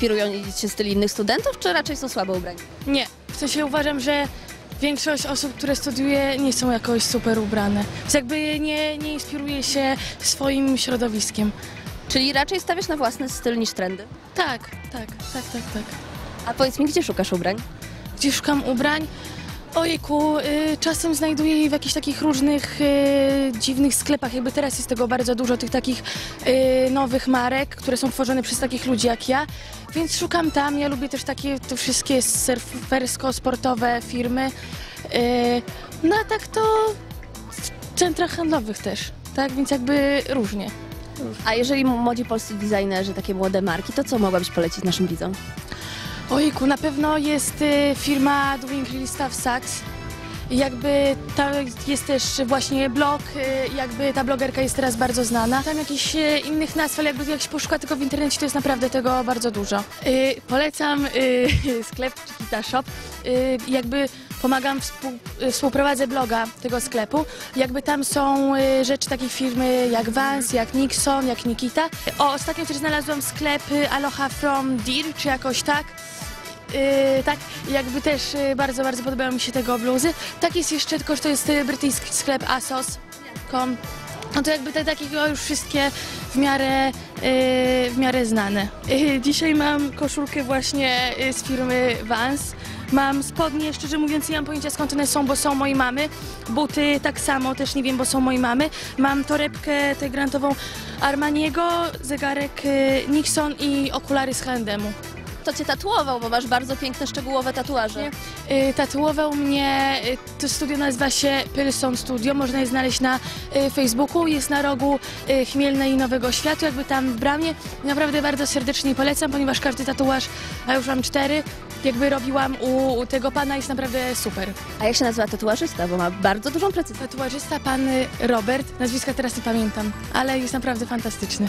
inspirują cię styl innych studentów, czy raczej są słabo ubrani? Nie, w sensie uważam, że większość osób, które studiuje, nie są jakoś super ubrane. Więc jakby nie, nie inspiruje się swoim środowiskiem. Czyli raczej stawiasz na własny styl niż trendy? Tak, tak, tak, tak, tak. A powiedz mi, gdzie szukasz ubrań? Gdzie szukam ubrań? Ojku, y, czasem znajduję je w jakichś takich różnych y, dziwnych sklepach. Jakby teraz jest tego bardzo dużo, tych takich y, nowych marek, które są tworzone przez takich ludzi jak ja. Więc szukam tam. Ja lubię też takie te wszystkie surfersko-sportowe firmy. Y, no a tak to w centrach handlowych też. Tak, więc jakby różnie. A jeżeli młodzi polscy designerzy, takie młode marki, to co mogłabyś polecić naszym widzom? Ojku, na pewno jest y, firma Doing Real Stuff Saks. Jakby tam jest też właśnie blog, y, jakby ta blogerka jest teraz bardzo znana. Tam jakichś y, innych nazw, ale jakby jak się poszuka tylko w internecie, to jest naprawdę tego bardzo dużo. Y, polecam sklep Chiquita Shop. Jakby pomagam, współ, współprowadzę bloga tego sklepu. Jakby tam są rzeczy takiej firmy jak Vans, jak Nixon, jak Nikita. O, ostatnio też znalazłam sklep Aloha from Deer, czy jakoś tak. Yy, tak, jakby też yy, bardzo, bardzo podobają mi się tego bluzy. Tak jest jeszcze, tylko że to jest yy, brytyjski sklep asos.com. No to jakby te takiego już wszystkie w miarę, yy, w miarę znane. Yy, dzisiaj mam koszulkę właśnie z firmy Vans. Mam spodnie, szczerze mówiąc nie mam pojęcia skąd one są, bo są mojej mamy. Buty tak samo, też nie wiem, bo są mojej mamy. Mam torebkę tę grantową Armaniego, zegarek Nixon i okulary z H&M-u. To cię tatuował, bo masz bardzo piękne, szczegółowe tatuaże. Y, Tatuował mnie, y, to studio nazywa się Pilson Studio, można je znaleźć na y, Facebooku, jest na rogu y, Chmielnej i Nowego Światu, jakby tam w bramie. Naprawdę bardzo serdecznie polecam, ponieważ każdy tatuaż, a już mam cztery, jakby robiłam u, u tego pana jest naprawdę super. A jak się nazywa tatuażysta, bo ma bardzo dużą precyzję. Tatuażysta pan y, Robert, nazwiska teraz nie pamiętam, ale jest naprawdę fantastyczny.